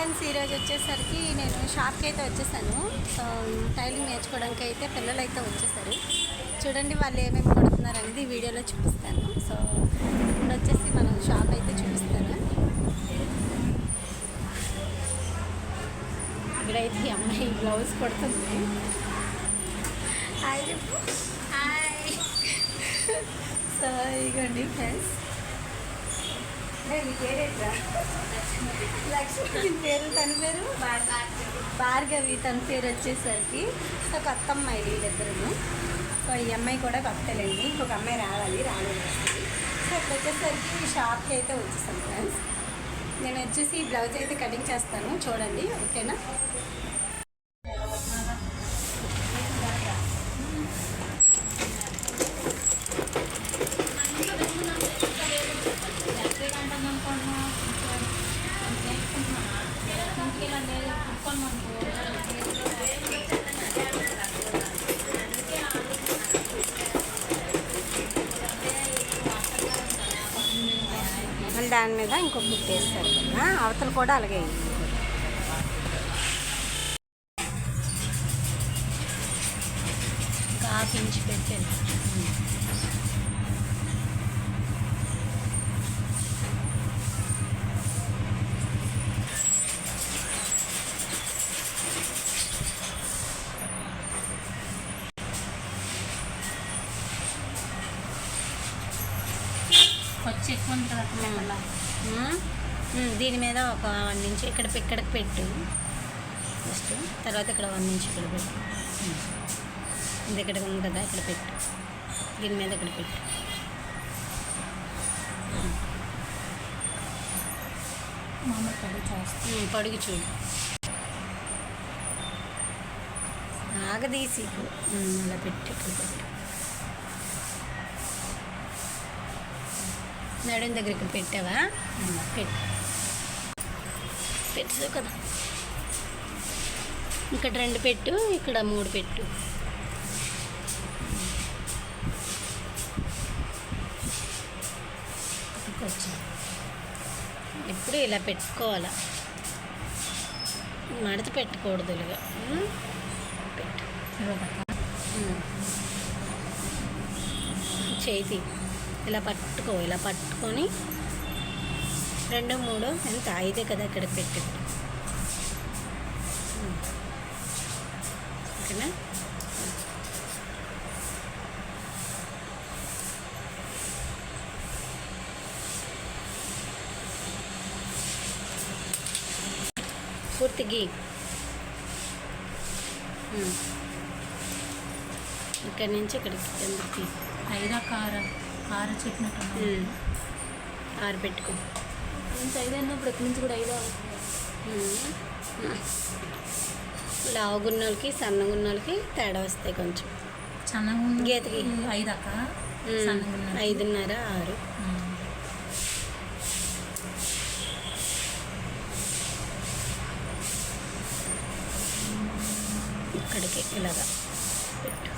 Friends ఈరోజు వచ్చేసరికి నేను షాప్కి అయితే వచ్చేసాను. సో టైలింగ్ నేర్చుకోవడానికి అయితే పిల్లలు అయితే వచ్చేసారు. చూడండి వాళ్ళు ఏమేమి కొడుతున్నారు అనేది వీడియోలో చూపిస్తాను. సో ఇప్పుడు వచ్చేసి మనం షాప్ అయితే చూపిస్తాను. ఇక్కడైతే అమ్మాయి బ్లౌజ్ కొడుతుంది. హాయ్ చెప్పు. హాయ్. సో ఇగోండి ఫ్రెండ్స్. లక్ష్మి పేరు తన పేరు? భార్గవి తన పేరు వచ్చేసరికి. సో కొత్త అమ్మాయి వీళ్ళిద్దరు సో ఈ అమ్మాయి కూడా కొత్తలేండి. ఇంకొక అమ్మాయి రావాలి రాలేదు సో ఇప్పుడు వచ్చేసరికి షాప్కి అయితే వచ్చేసాను ఫ్రెండ్స్. నేను వచ్చేసి బ్లౌజ్ అయితే కటింగ్ చేస్తాను. చూడండి ఓకేనా? దాని మీద ఇంకొక బుక్ వేస్తారు కదా అవతలు కూడా అలాగే హాఫ్ ఇంచ్ పెట్టాను ఎక్కువ ఉంది కదా. దీని మీద ఒక వన్ ఇంచ్ ఇక్కడ ఇక్కడికి పెట్టు. ఫస్ట్ తర్వాత ఇక్కడ వన్ ఇంచ్ ఇక్కడ పెట్టు. ఇది ఇక్కడ ఉంది కదా ఇక్కడ పెట్టు. దీని మీద ఇక్కడ పెట్టు. మామూలు కడుగు చేస్తాం. మ్మ్. పొడిగి చూడు. ఆగదీసి. అలా పెట్టు ఇక్కడ పెట్టు. నడుం దగ్గర ఇక్కడ పెట్టావా. పెట్టు. పెట్టు కదా. ఇక్కడ రెండు పెట్టు ఇక్కడ మూడు పెట్టు. ఎప్పుడు ఇలా పెట్టుకోవాలా? మడత పెట్టకూడదు ఇలాగా. పెట్టు. చేతి ఇలా పట్టుకో ఇలా పట్టుకొని రెండు మూడు ఎంత? ఐదే కదా ఇక్కడ పెట్టి ఓకేనా? పూర్తి గీ. ఇక్కడి నుంచి ఇక్కడికి. కిందకి కారా కార కార చెప్పినట్టు ఉమ్. ఆరు పెట్టుకో ఇంత ఐదు అన్నప్పుడు ఎక్కడి నుంచి కూడా ఐదు లావుగున్నోళ్ళకి సన్నగున్నోళ్ళకి తేడా వస్తాయి కొంచెం. సన్నగా ఉంది గీతకి. సన్నగా ఉన్నది. ఐదున్నర ఆరు. ఇక్కడికి ఇలాగా పెట్టు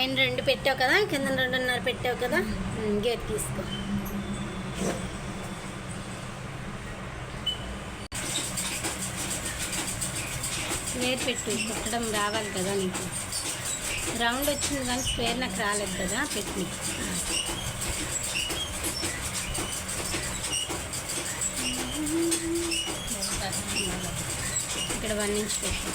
పైన రెండు పెట్టావు కదా కింద రెండున్నర పెట్టావు కదా గేట్ తీసుకో. స్క్వేర్ పెట్టు కుట్టడం రావాలి కదా నీకు. రౌండ్ వచ్చింది కానీ స్క్వేర్ నాకు రాలేదు కదా పెట్టి. ఇక్కడ వన్ ఇంచ్ పెట్టు.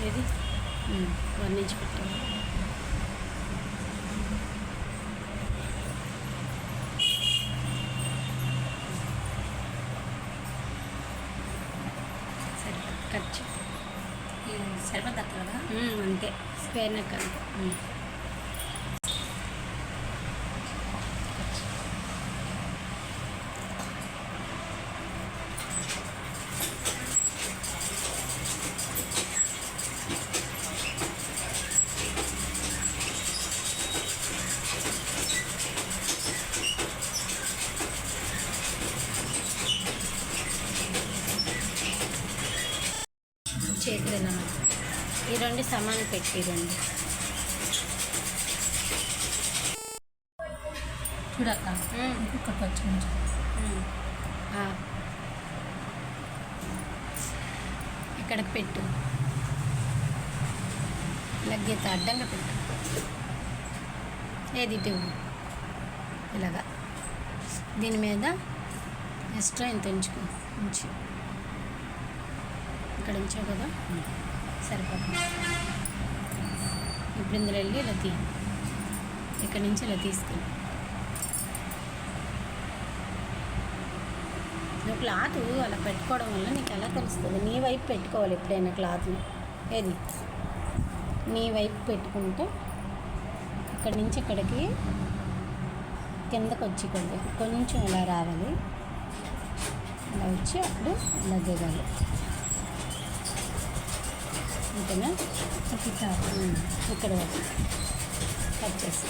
ఏది ఉమ్, వన్ ఇంచ్ పెట్టు సరే కట్. ఇది అక్క కదా? అంతే. స్క్వేర్ నెక్ అంతే. ఈ రెండు సమానం పెట్టి రెండు చూడక్క. ఇంకొకటి వచ్చి. ఇక్కడికి పెట్టు. ఇలా గీత అడ్డంగా పెట్టు. ఏది ఇలాగా. దీని మీద ఎక్స్ట్రా ఇంత ఉంచుకో. ఉంచి. ఇక్కడ ఉంచావు కదా? సరిపోతుంది. ఇప్పుడు ఇందులో వెళ్ళి ఇలా తీ. ఇక్కడి నుంచి ఇలా తీసుకుని. నువ్వు క్లాత్ అలా పెట్టుకోవడం వల్ల నీకు ఎలా తెలుస్తుంది? నీ వైపు పెట్టుకోవాలి ఎప్పుడైనా క్లాత్ని. ఏది? నీ వైపు పెట్టుకుంటే ఇక్కడి నుంచి ఇక్కడికి కిందకు వచ్చి కొంచెం ఇలా రావాలి. ఇలా వచ్చి అప్పుడు ఇలా దిగాలి. ఓకేనా? ఇక్కడ కట్ చేసి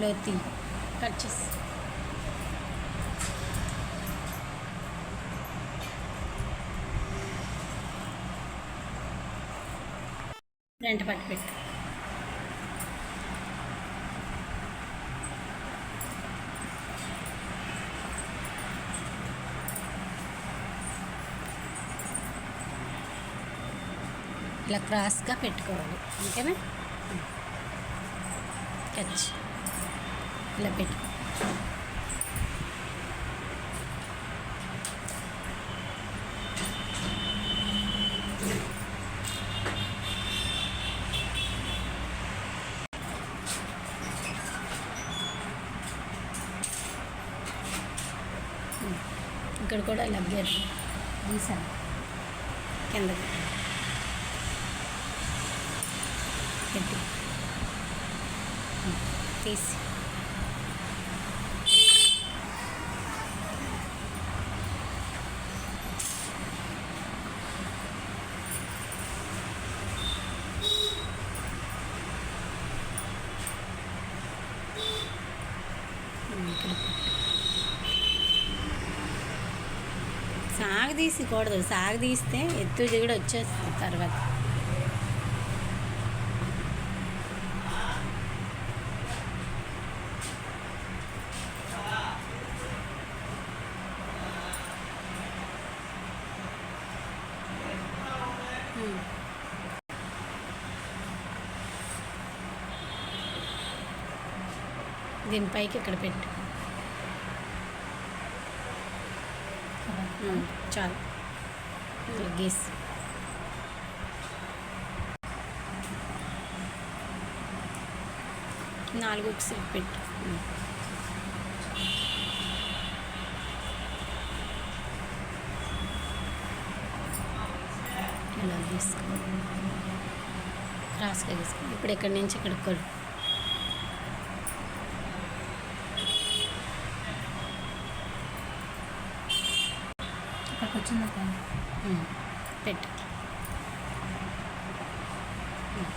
లోతి కట్ చేసి ఫ్రంట్ పట్టు పెట్టు. ఇలా క్రాస్గా పెట్టుకోవాలి. ఓకేనా? Hmm. కచ్ ఇలా పెట్టి. ఇక్కడ కూడా లగ్గేది తీసాను కిందకి. పెట్టి. తీసి ఇక్కడ పెట్టు. సాగదీసకూడదు సాగదీస్తే ఎత్తు దిగుడు వచ్చేస్తుంది తర్వాత. దీనిపైకి దీని పైకి ఇక్కడ పెట్టు. Hmm, చాలు గీస్ నాలుగు సిప్ పెట్టు. Hmm. ఇలా తీసుకో. క్రాస్గా తీసుకో. ఇప్పుడు ఇక్కడి నుంచి ఇక్కడికి ఇక్కడికి వచ్చిందా ఉమ్, పెట్టు. ఉమ్.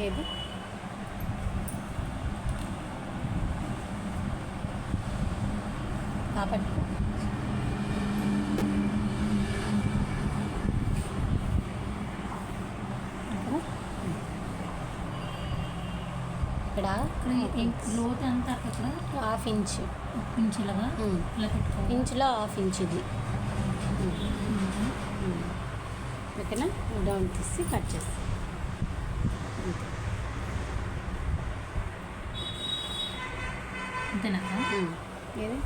ఏది? కాబట్టి ఈ లోతు అంతా అక్కడ హాఫ్ ఇంచ్. ఒక ఇంచ్ ఇలాగా ఉమ్. ఇలా పెట్టుకోవాలి. ఇంచులో హాఫ్ ఇంచ్ ఇది. ఓకేనా? డౌన్ తీసి కట్ చేస్తాం. అంతేనాక ఉమ్. ఏది?